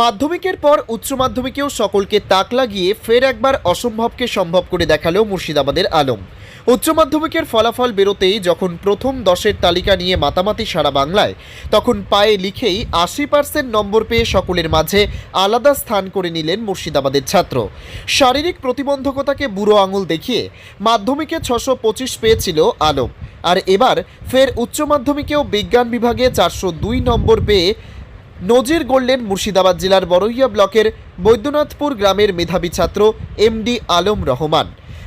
মাধ্যমিকের পর উচ্চ মাধ্যমিকেও সকলকে তাক লাগিয়ে ফের একবার অসম্ভবকে সম্ভব করে দেখাল মুর্শিদাবাদের আলম। উচ্চ মাধ্যমিকের ফলাফল বেরোতেই যখন প্রথম দশের তালিকা নিয়ে মাতামাতি সারা বাংলায়, তখন পায়ে লিখেই আশি পার্সেন্ট নম্বর পেয়ে সকলের মাঝে আলাদা স্থান করে নিলেন মুর্শিদাবাদের ছাত্র। শারীরিক প্রতিবন্ধকতাকে বুড়ো আঙুল দেখিয়ে মাধ্যমিকে ছশো পঁচিশ পেয়েছিল আলম। আর এবার ফের উচ্চ মাধ্যমিকেও বিজ্ঞান বিভাগে চারশো দুই নম্বর পেয়ে নজির গড়লেন মুর্শিদাবাদ জেলার বড়ইয়া ব্লকের বৈদ্যনাথপুর গ্রামের মেধাবী ছাত্র এমডি আলম রহমান।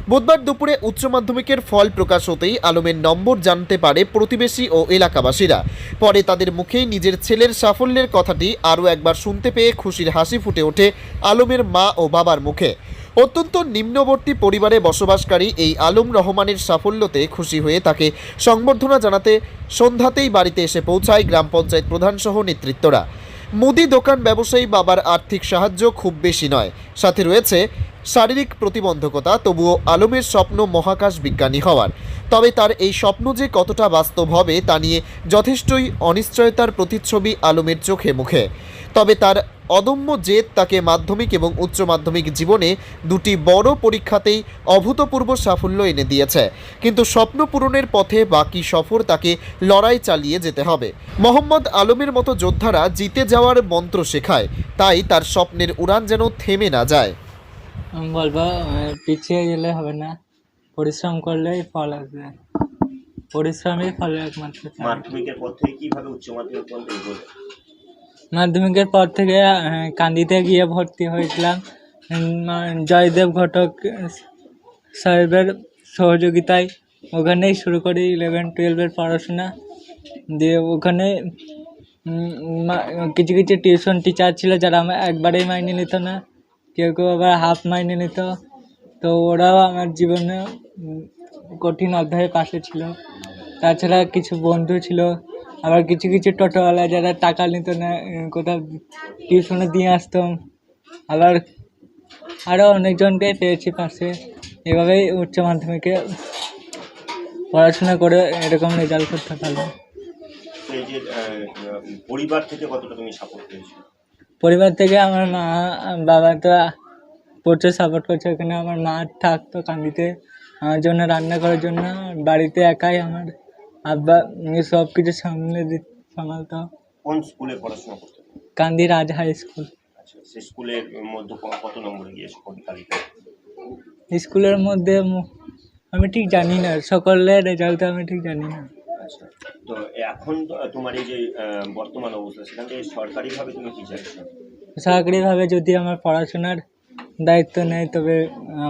বুধবার দুপুরে উচ্চ মাধ্যমিকের ফল প্রকাশ হতেই আলমের নম্বর জানতে পারে প্রতিবেশী ও এলাকাবাসীরা। পরে তাদের মুখেই নিজের ছেলের সাফল্যের কথাটি আরও একবার শুনতে পেয়ে খুশির হাসি ফুটে ওঠে আলমের মা ও বাবার মুখে। অত্যন্ত নিম্নবর্তী পরিবারে বসবাসকারী এই আলম রহমানের সাফল্যতে খুশি হয়ে তাকে সংবর্ধনা জানাতে সন্ধ্যাতেই বাড়িতে এসে পৌঁছায় গ্রাম পঞ্চায়েত প্রধানসহ নেতৃত্বরা। মুদি দোকান ব্যবসায়ী বাবার আর্থিক সাহায্য খুব বেশি নয়। সাথে রয়েছে শারীরিক প্রতিবন্ধকতা, তবুও আলমের স্বপ্ন মহাকাশ বিজ্ঞানী হওয়ার। তবে তার এই স্বপ্ন যে কতটা বাস্তব হবে তা নিয়ে যথেষ্টই অনিশ্চয়তার প্রতিচ্ছবি আলমের চোখে মুখে। তবে তার অদম্য জেদ তাকে মাধ্যমিক এবং উচ্চ মাধ্যমিক জীবনে দুটি বড় পরীক্ষাতেই অভূতপূর্ব সাফল্য এনে দিয়েছে। কিন্তু স্বপ্ন পূরণের পথে বাকি সফর তাকে লড়াই চালিয়ে যেতে হবে। মোহাম্মদ আলমের মতো যোদ্ধারা জিতে যাওয়ার মন্ত্র শেখায় তাই তার স্বপ্নের উড়ান যেন থেমে না যায়। আমি বলব পিছিয়ে গেলে হবে না। পরিশ্রম করলেই ফল আসবে। পরিশ্রমই ফলের একমাত্র মাধ্যমিকের পর থেকে কীভাবে উচ্চ মাধ্যমিক পর্যন্ত মাধ্যমিকের পর থেকে কান্দিতে গিয়ে ভর্তি হয়েছিলাম। জয়দেব ঘটক সাহেবের সহযোগিতায় ওখানেই শুরু করি ইলেভেন টুয়েলভের পড়াশোনা। দিয়ে ওখানে কিছু কিছু টিউশন টিচার ছিল যারা আমার একবারেই মাইনে নিত না। কেউ কেউ আবার হাফ মাইনে নিত। তো ওরাও আমার জীবনে কঠিন অধ্যায়ের পাশে ছিল। তাছাড়া কিছু বন্ধু ছিল আবার কিছু কিছু টোটোওয়ালা যারা টাকা নিত না কোথাও টিউশনে দিয়ে আসতাম আবার আরও অনেকজনকে পেয়েছি পাশে। এভাবেই উচ্চ মাধ্যমিকে পড়াশোনা করে এরকম রেজাল্ট করতে পারলাম। এই যে পরিবার থেকে কতটা তুমি সাপোর্ট পেয়েছ? পরিবার থেকে আমার মা বাবা তো প্রচুর সাপোর্ট করছে। ওখানে আমার মা থাকতো কান্দিতে আমার জন্য রান্না করার জন্য। বাড়িতে একাই আমার আব্বা সব কিছু সামলে দি সামালতো কোন স্কুলে পড়াশোনা করতে কান্দি রাজ হাই স্কুল। আচ্ছা সেই স্কুলের মধ্যে কত নম্বরে গিয়েছো কোন তালিকায় স্কুলের মধ্যে আমি ঠিক জানি না সকলের রেজাল্ট আমি ঠিক জানি না। আচ্ছা তো এখন তোমার এই যে বর্তমান অবস্থা সেখান থেকে সরকারিভাবে তুমি কি চাইছো? সরকারিভাবে যদি আমার পড়াশোনার দায়িত্ব নেয় তবে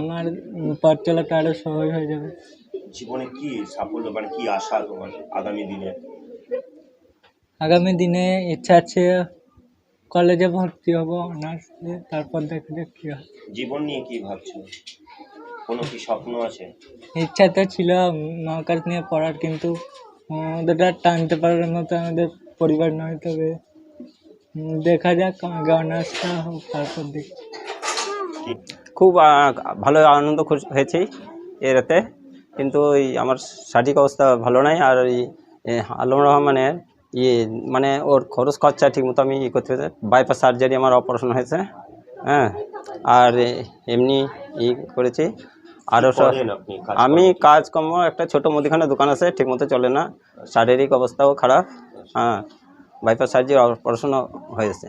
আমার পথ চলাটা আরও সহজ হয়ে যাবে। জীবনে কি সাফল্য মানে কি আশা তোমার আগামী দিনে? আগামী দিনে ইচ্ছা আছে কলেজে ভর্তি হব অনার্স তারপর দেখা যাক কী হয়। জীবন নিয়ে কি ভাবছ? কোনো কি স্বপ্ন আছে? ইচ্ছা তো ছিল মহাকাশ নিয়ে পড়ার কিন্তু ওদেরটা টানতে পারার মতো আমাদের পরিবার নয় তবে দেখা যাক আগে অনার্সটা হোক তারপর দেখি। খুব ভালো আনন্দ খুশি হয়েছি এরাতে কিন্তু ওই আমার শারীরিক অবস্থা ভালো নাই আর ওই আলম রহমানের ইয়ে মানে ওর খরচ খরচা ঠিকমতো আমি ইয়ে করতে পেরেছি। বাইপাস সার্জারি আমার অপারেশন হয়েছে হ্যাঁ। আর এমনি ই করেছি। আরও আমি কাজকর্ম একটা ছোটো মুদিখানা দোকান আছে ঠিকমতো চলে না। শারীরিক অবস্থাও খারাপ হ্যাঁ। বাইপাস সার্জারি অপারেশনও হয়েছে।